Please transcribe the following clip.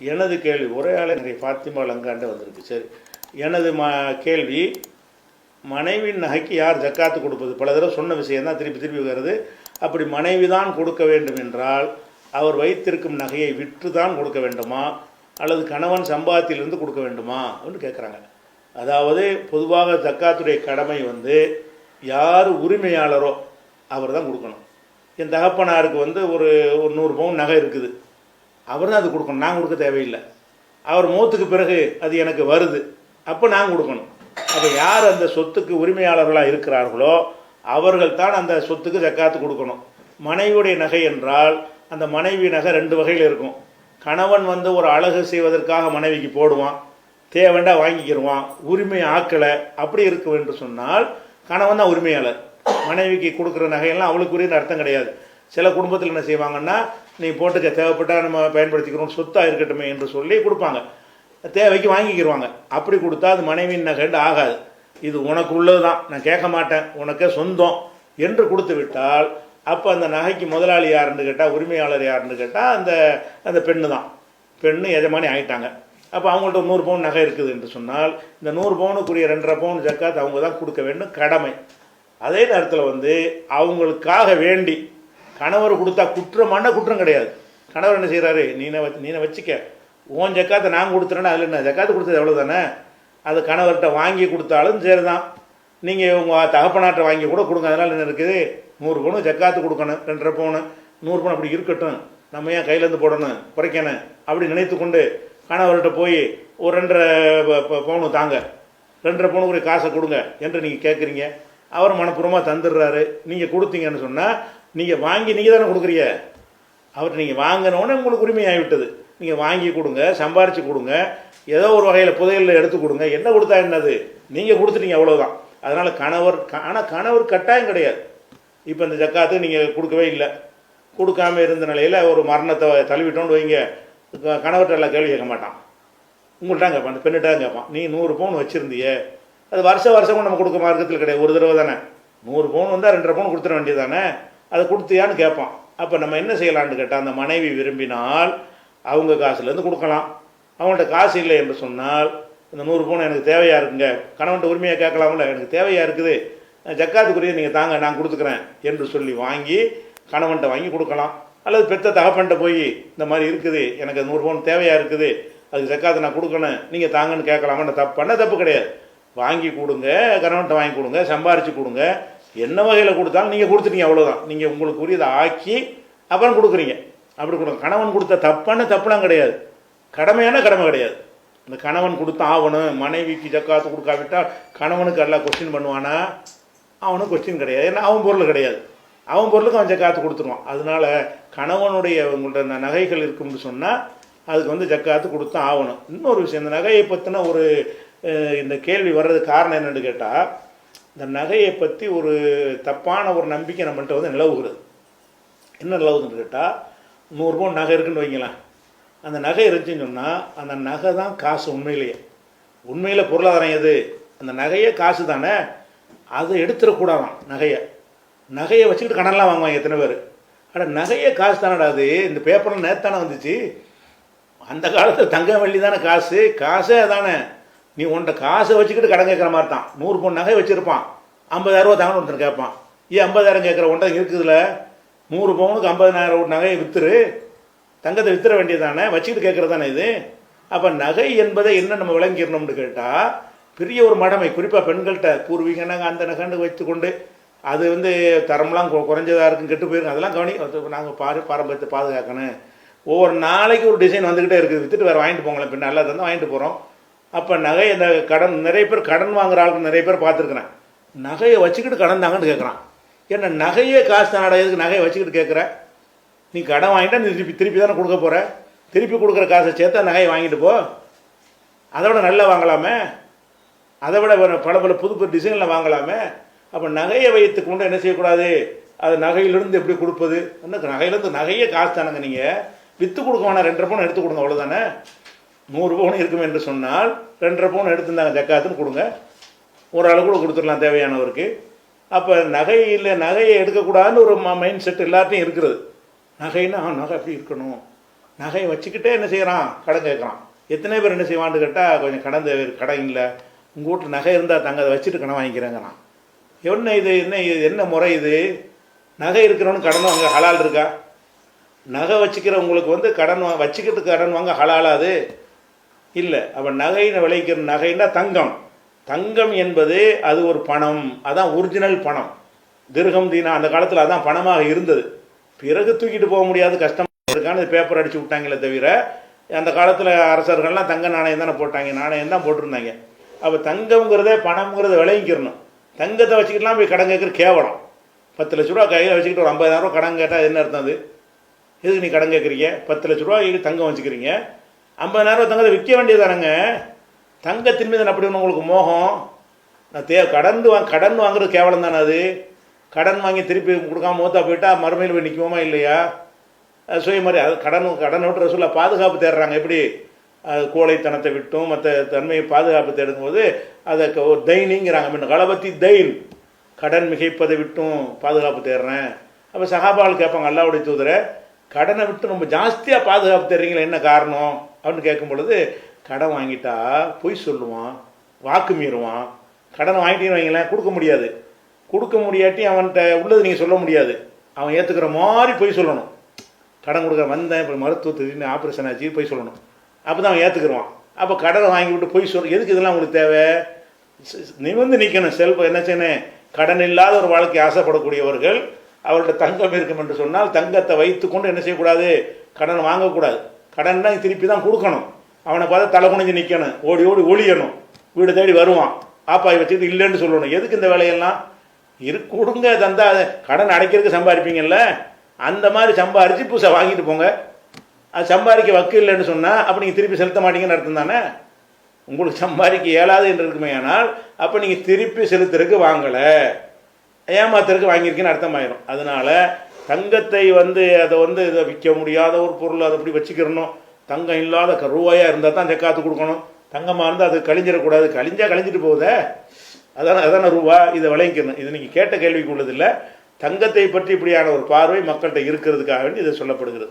எனது கேள்வி ஒரே நிறைய ஃபாத்திமா லங்காண்டு வந்திருக்கு. சரி. எனது ம கேள்வி மனைவியின் நகைக்கு யார் ஜக்காத்து கொடுப்பது? பல தடவை சொன்ன விஷயம் தான் திருப்பி திருப்பி வருது. அப்படி மனைவி தான் கொடுக்க வேண்டும் என்றால் அவர் வைத்திருக்கும் நகையை விற்று தான் கொடுக்க வேண்டுமா? அல்லது கணவன் சம்பாத்தியிலிருந்து கொடுக்க வேண்டுமா? அப்படின்னு கேட்குறாங்க. அதாவது பொதுவாக ஜக்காத்துடைய கடமை வந்து யார் உரிமையாளரோ அவர் தான் கொடுக்கணும். என் தகப்பனாருக்கு வந்து ஒரு ஒரு நூறு பவுன் நகை இருக்குது. அவர் தான் அது கொடுக்கணும். நான் கொடுக்க தேவையில்லை. அவர் மூத்துக்கு பிறகு அது எனக்கு வருது. அப்போ நான் கொடுக்கணும். அப்போ யார் அந்த சொத்துக்கு உரிமையாளர்களாக இருக்கிறார்களோ அவர்கள் தான் அந்த சொத்துக்கு ஜக்காத்து கொடுக்கணும். மனைவியுடைய நகை என்றால் அந்த மனைவி நகை ரெண்டு வகையில் இருக்கும். கணவன் வந்து ஒரு அழகு செய்வதற்காக மனைவிக்கு போடுவான். தேவைண்டா வாங்கிக்கிடுவான் உரிமை ஆக்கலை. அப்படி இருக்கும் என்று சொன்னால் கணவன் தான் உரிமையாளர். மனைவிக்கு கொடுக்குற நகையெல்லாம் அவளுக்குரிய அர்த்தம் கிடையாது. சில குடும்பத்தில் என்ன செய்வாங்கன்னா நீ போட்டுக்க தேவைப்பட்டா நம்ம பயன்படுத்திக்கிறோம் சொத்தாக இருக்கட்டுமே என்று சொல்லி கொடுப்பாங்க. தேவைக்கு வாங்கிக்கிடுவாங்க அப்படி கொடுத்தா அது மனைவியின் நகைண்டு ஆகாது. இது உனக்கு உள்ளது தான் நான் கேட்க மாட்டேன். உனக்கே சொந்தம் என்று கொடுத்து விட்டால் அப்போ அந்த நகைக்கு முதலாளி யாருன்னு கேட்டால் உரிமையாளர் யாருன்னு கேட்டால் அந்த அந்த பெண்ணு தான் பெண்ணு எஜமானி ஆகிட்டாங்க அப்போ அவங்கள்ட்ட நூறு பவுன் நகை இருக்குது என்று சொன்னால் இந்த நூறு பவுனுக்குரிய ரெண்டரை பவுன் ஜக்காத் அவங்க தான் கொடுக்க வேண்டும். கடமை. அதே நேரத்தில் வந்து அவங்களுக்காக வேண்டி கணவர் கொடுத்தா குற்றமான குற்றம் கிடையாது. கணவர் என்ன செய்கிறாரு நீனை வச்சு நீனை வச்சுக்க. உன் ஜக்காத்தை நான் கொடுத்துறேன்னா அதில் என்ன? ஜக்காத்து கொடுத்தது எவ்வளோ தானே அது கணவர்கிட்ட வாங்கி கொடுத்தாலும் சரி தான் நீங்கள் உங்கள் தகப்பனாட்டை வாங்கி கூட கொடுங்க. அதனால் என்ன இருக்குது? நூறு பவுன் ஜக்காத்து கொடுக்கணும். ரெண்டரை பவுன். நூறு பவுன் அப்படி இருக்கட்டும். நம்ம ஏன் கையிலேருந்து போடணும்? குறைக்கணும். அப்படி நினைத்து கொண்டு கணவர்கிட்ட போய் ஒரு ரெண்டரை ப- பவுனு தாங்க. ரெண்டரை பவுனுக்குரிய காசை கொடுங்க. என்று நீங்கள் கேட்குறீங்க அவர் மனப்பூர்வமாக தந்துடுறாரு. நீங்கள் கொடுத்தீங்கன்னு சொன்னால் நீங்கள் வாங்கி நீங்கள் தானே கொடுக்குறீங்க? அவர்கிட்ட நீங்கள் வாங்கினோன்னே உங்களுக்கு உரிமையாகிவிட்டது. நீங்கள் வாங்கி கொடுங்க சம்பாரித்து கொடுங்க ஏதோ ஒரு வகையில் புதையலில் எடுத்து கொடுங்க. என்ன கொடுத்தா என்னது? நீங்கள் கொடுத்துட்டீங்க அவ்வளோதான் அதனால் கணவர் ஆனால் கணவர் கட்டாயம் கிடையாது. இப்போ இந்த ஜக்காத்து நீங்கள் கொடுக்கவே இல்லை. கொடுக்காம இருந்த நிலையில் ஒரு மரணத்தை தழுவிட்டோன்னு வைங்க. க- கணவர்கிட்ட எல்லாம் கேள்வி கேட்க மாட்டான். உங்கள்கிட்ட கேட்பான் அந்த பெண்ணிட்ட கேட்பான். நீ நூறு பவுன் வச்சுருந்தியே. அது வருஷம் வருஷமும் நம்ம கொடுக்க மார்க்கத்தில் கிடையாது. ஒரு தடவை தானே. நூறு பவுன் வந்தால் ரெண்டரை பவுன் கொடுத்துட வேண்டியது தானே. அதை கொடுத்தியான்னு கேட்பான். அப்போ நம்ம என்ன செய்யலான்னு கேட்டால் அந்த மனைவி விரும்பினால் அவங்க காசுலேருந்து கொடுக்கலாம். அவங்கள்ட்ட காசு இல்லை என்று சொன்னால் இந்த நூறு பவுன் எனக்கு தேவையாக இருக்குங்க? கணவன்ட்ட உரிமையாக கேட்கலாம்ல? எனக்கு தேவையாக இருக்குது. ஜக்காத்துக்குரிய நீங்கள் தாங்க நான் கொடுத்துக்கிறேன் என்று சொல்லி வாங்கி கணவன்கிட்ட வாங்கி கொடுக்கலாம். அல்லது பெத்த தகப்பன்ட்ட போய் இந்த மாதிரி இருக்குது எனக்கு நூறு பவுன் தேவையாக இருக்குது அதுக்கு ஜக்காத்தை நான் கொடுக்கணும் நீங்கள் தாங்கன்னு கேட்கலாமான்னு தப்பு பண்ண தப்பு கிடையாது. வாங்கி கொடுங்க கணவன்கிட்ட வாங்கி கொடுங்க சம்பாரித்து கொடுங்க. என்ன வகையில் கொடுத்தாலும் நீங்கள் கொடுத்துட்டீங்க அவ்வளோதான் நீங்கள் உங்களுக்கு உரியதை ஆக்கி அப்புறம் கொடுக்குறீங்க. அப்படி கொடுங்க. கணவன் கொடுத்த தப்பான தப்புலாம் கிடையாது. கடமையான கடமை கிடையாது. இந்த கணவன் கொடுத்த ஆகணும். மனைவிக்கு ஜக்காத்து கொடுக்காவிட்டால் கணவனுக்கு எல்லாம் கொஸ்டின் பண்ணுவானா? அவனும் கொஸ்டின் கிடையாது. ஏன்னா அவன் பொருள் கிடையாது. அவன் பொருளுக்கு அவன் ஜக்காத்து கொடுத்துருவான். அதனால கணவனுடைய உங்கள்கிட்ட அந்த நகைகள் இருக்கும்னு சொன்னால் அதுக்கு வந்து ஜக்காத்து கொடுத்து ஆகணும். இன்னொரு விஷயம் இந்த நகையை பற்றின ஒரு இந்த கேள்வி வர்றதுக்கு காரணம் என்னென்னு கேட்டால் இந்த நகையை பற்றி ஒரு தப்பான ஒரு நம்பிக்கை நம்மள்கிட்ட வந்து நிலவுகிறது. என்ன நிலவுதுன்னு கேட்டால் நூறுரூபா நகை இருக்குன்னு வைங்களேன். அந்த நகை இருந்துச்சுன்னு சொன்னால் அந்த நகை தான் காசு உண்மையிலேயே. உண்மையில் பொருளாதாரம் எது? அந்த நகையே காசு தானே? அதை எடுத்துடக்கூடாதான் நகையை. நகையை வச்சுக்கிட்டு கடன்லாம் வாங்குவாங்க எத்தனை பேர்? அட நகையே காசு தானடா அது. இந்த பேப்பரில் நேத்தானே வந்துச்சு. அந்த காலத்தில் தங்க வெள்ளி தானே காசு? காசே தானே நீ உன்ட்ட காசை வச்சுக்கிட்டு கடன் கேட்குற மாதிரி தான். நூறு பொன் நகை வச்சுருப்பான். ஐம்பதாயிரரூவா தாங்கன்னு ஒருத்தர் கேட்பான் ஏன் ஐம்பதாயிரம் கேட்குற ஒன்றை இருக்குதுல? நூறு பவுனுக்கு ஐம்பதாயிரம் ஒரு நகையை விற்றுரு தங்கத்தை வித்துற வேண்டியதானே வச்சுக்கிட்டு கேட்குறது தானே இது? அப்போ நகை என்பதை என்ன நம்ம விளங்கிடணும்னு கேட்டால் பெரிய ஒரு மடமை. குறிப்பாக பெண்கள்கிட்ட பூர்வீக நகை அந்த நகைன்னு வைத்துக்கொண்டு அது வந்து தரம்லாம் குறைஞ்சதாக இருக்கும் கெட்டு போயிருக்கு அதெல்லாம் கவனி நாங்கள் பாரு பாரம்பரியத்தை பாதுகாக்கணும். ஒவ்வொரு நாளைக்கு ஒரு டிசைன் வந்துக்கிட்டே இருக்குது. வித்துட்டு வேறு வாங்கிட்டு போங்களேன். பின்னால் நல்லா வாங்கிட்டு போகிறோம் அப்போ நகை இந்த கடன் நிறைய பேர் கடன் வாங்குற ஆளுக்கு நிறைய பேர் பார்த்துருக்குறேன். நகையை வச்சுக்கிட்டு கடன் தாங்கன்னு கேட்குறான் ஏன்னா நகையே காசு தானடா எதுக்கு நகையை வச்சுக்கிட்டு கேட்குற நீ கடன் வாங்கிட்டா நீ திருப்பி திருப்பி தானே கொடுக்க போகிற திருப்பி கொடுக்குற காசை சேர்த்தா நகையை வாங்கிட்டு போ. அதை விட நல்லா வாங்கலாமே. அதை விட பல பல புது புது டிசைனில் வாங்கலாமே. அப்போ நகையை வைத்து கொண்டு என்ன செய்யக்கூடாது? அது நகையிலிருந்து எப்படி கொடுப்பது? என்ன நகையிலேருந்து நகையே காசு தானுங்க நீங்கள் விற்று கொடுக்க வேணாம் ரெண்டரை பணம் எடுத்து கொடுங்க அவ்வளோதானே நூறு பவுன் இருக்கும் என்று சொன்னால் ரெண்டரை பவுன் எடுத்துருந்தாங்க ஜக்காத்துன்னு கொடுங்க. ஒரு அளவு கூட கொடுத்துடலாம் தேவையானவருக்கு. அப்போ நகையில் நகையை எடுக்கக்கூடாதுன்னு ஒரு மைண்ட் செட் எல்லாத்தையும் இருக்கிறது நகைன்னா நகை அப்படி இருக்கணும். நகையை வச்சுக்கிட்டே என்ன செய்கிறான் கடன் கேட்குறான். எத்தனை பேர் என்ன செய்வான்னு கேட்டால் கொஞ்சம் கடன் தேவை கடன் இல்லை. உங்கள் வீட்டில் நகை இருந்தால் தங்க அதை வச்சுட்டு கடன் வாங்கிக்கிறேங்கிறான். என்ன இது என்ன இது என்ன முறை இது? நகை இருக்கிறவனு கடன் வாங்க ஹலால் இருக்கா? நகை வச்சுக்கிறவங்களுக்கு வந்து கடன் வா வச்சுக்கிட்டு கடன் வாங்க ஹலாலாது இல்லை அப்போ நகைன்னு விளைவிக்கிற நகைன்னா தங்கம். தங்கம் என்பது அது ஒரு பணம். அதான் ஒரிஜினல் பணம். திருகம் தீனா அந்த காலத்தில் அதான் பணமாக இருந்தது. பிறகு தூக்கிட்டு போக முடியாது கஷ்டமாக இருக்கான்னு பேப்பர் அடித்து விட்டாங்களே தவிர அந்த காலத்தில் அரசர்கள்லாம் தங்க நாணயம் தானே போட்டாங்க நாணயம் தான் போட்டிருந்தாங்க. அப்போ தங்கம்ங்கிறதே பணம்ங்கிறத விளைவிக்கிறணும். தங்கத்தை வச்சுக்கிட்டுலாம் போய் கடன் கேட்குற கேவலம். பத்து லட்ச ரூபா கையில் வச்சுக்கிட்டு ஒரு ஐம்பதாயிரம் ரூபா கடன் கேட்டால் என்ன அர்த்தம் அது? எதுக்கு நீ கடன் கேட்குறீங்க? பத்து லட்ச ரூபா தங்கம் வச்சுக்கிறீங்க. ஐம்பதாயிரம் நேரம் தங்கத்தை விற்க வேண்டியதானங்க தங்கத்தின் மீது அப்படி ஒண்ணு உங்களுக்கு மோகம்? நான் தே கடன் வா கடன் வாங்குறது கேவலம் தானே அது? கடன் வாங்கி திருப்பி கொடுக்காம மூத்தா போயிட்டா மறுமையில் போய் நிற்குவோமா இல்லையா? சுய மாதிரி அது கடன் கடன் விட்டு ரசூலா பாதுகாப்பு தேடுறாங்க. எப்படி? அது கோழைத்தனத்தை விட்டும் மற்ற தன்மையை பாதுகாப்பு தேடும்போது அதை ஒரு தைனிங்கிறாங்க. முன்ன களபத்தி தைன். கடன் மிகைப்பதை விட்டும் பாதுகாப்பு தேடுறேன். அப்போ சகாபால் கேட்பாங்க அல்லாவுடைய தூதரை கடனை விட்டு ரொம்ப ஜாஸ்தியாக பாதுகாப்பு தேடுறீங்களே என்ன காரணம்? அப்படின்னு கேட்கும் பொழுது கடன் வாங்கிட்டா பொய் சொல்லுவான் வாக்கு மீறுவான். கடனை வாங்கிட்டீங்கன்னு வைங்களேன் கொடுக்க முடியாது. கொடுக்க முடியாட்டி அவன்கிட்ட உள்ளது நீங்கள் சொல்ல முடியாது. அவன் ஏற்றுக்கிற மாதிரி பொய் சொல்லணும். கடன் கொடுக்க வந்தேன் இப்போ மருத்துவத்துக்கு ஆப்ரேஷன் ஆச்சு போய் சொல்லணும். அப்போ தான் அவன் ஏற்றுக்குருவான் அப்போ கடனை வாங்கி விட்டு போய் சொல் எதுக்கு இதெல்லாம் உங்களுக்கு தேவை? நிமிர்ந்து நிற்கணும் செல்வம் என்ன செய்யணும்? கடன் இல்லாத ஒரு வாழ்க்கை ஆசைப்படக்கூடியவர்கள் அவர்கள்ட்ட தங்கம் இருக்கும் என்று சொன்னால் தங்கத்தை வைத்துக்கொண்டு என்ன செய்யக்கூடாது? கடன் வாங்கக்கூடாது. கடன்னா திருப்பி தான் கொடுக்கணும். அவனை பார்த்தா தலை குனிஞ்சு நிற்கணும் ஓடி ஓடி ஒழியணும் வீடு தேடி வருவான். ஆப்பாய் வச்சுட்டு இல்லைன்னு சொல்லணும். எதுக்கு இந்த வேலையெல்லாம்? இரு கொடுங்க தந்தா கடன் அடைக்கிறதுக்கு சம்பாதிப்பீங்கல்ல? அந்த மாதிரி சம்பாரித்து புதுசாக வாங்கிட்டு போங்க. அது சம்பாதிக்க வக்கு இல்லைன்னு சொன்னால் அப்போ நீங்கள் திருப்பி செலுத்த மாட்டீங்கன்னு அர்த்தம் தானே? உங்களுக்கு சம்பாதிக்க இயலாது என்று இருக்குமே ஆனால் அப்போ நீங்கள் திருப்பி செலுத்துறதுக்கு வாங்கலை. ஏமாத்துறதுக்கு வாங்கியிருக்கீங்கன்னு அர்த்தமாயிரும். அதனால தங்கத்தை வந்து அதை வந்து இதை விற்க முடியாத ஒரு பொருள் அதை அப்படி வச்சுக்கிறணும் தங்கம் இல்லாத க- இருந்தால் தான் ஜக்காத்து கொடுக்கணும். தங்கமாக இருந்தால் அது கழிஞ்சிடக்கூடாது. கழிஞ்சா கழிஞ்சிட்டு போகுதே. அதான அதான ரூபா இதை விளங்கிக்கணும். இது நீங்கள் கேட்ட கேள்விக்கு உள்ளதில்லை. தங்கத்தை பற்றி இப்படியான ஒரு பார்வை மக்கள்கிட்ட இருக்கிறதுக்காக வேண்டி இது சொல்லப்படுகிறது.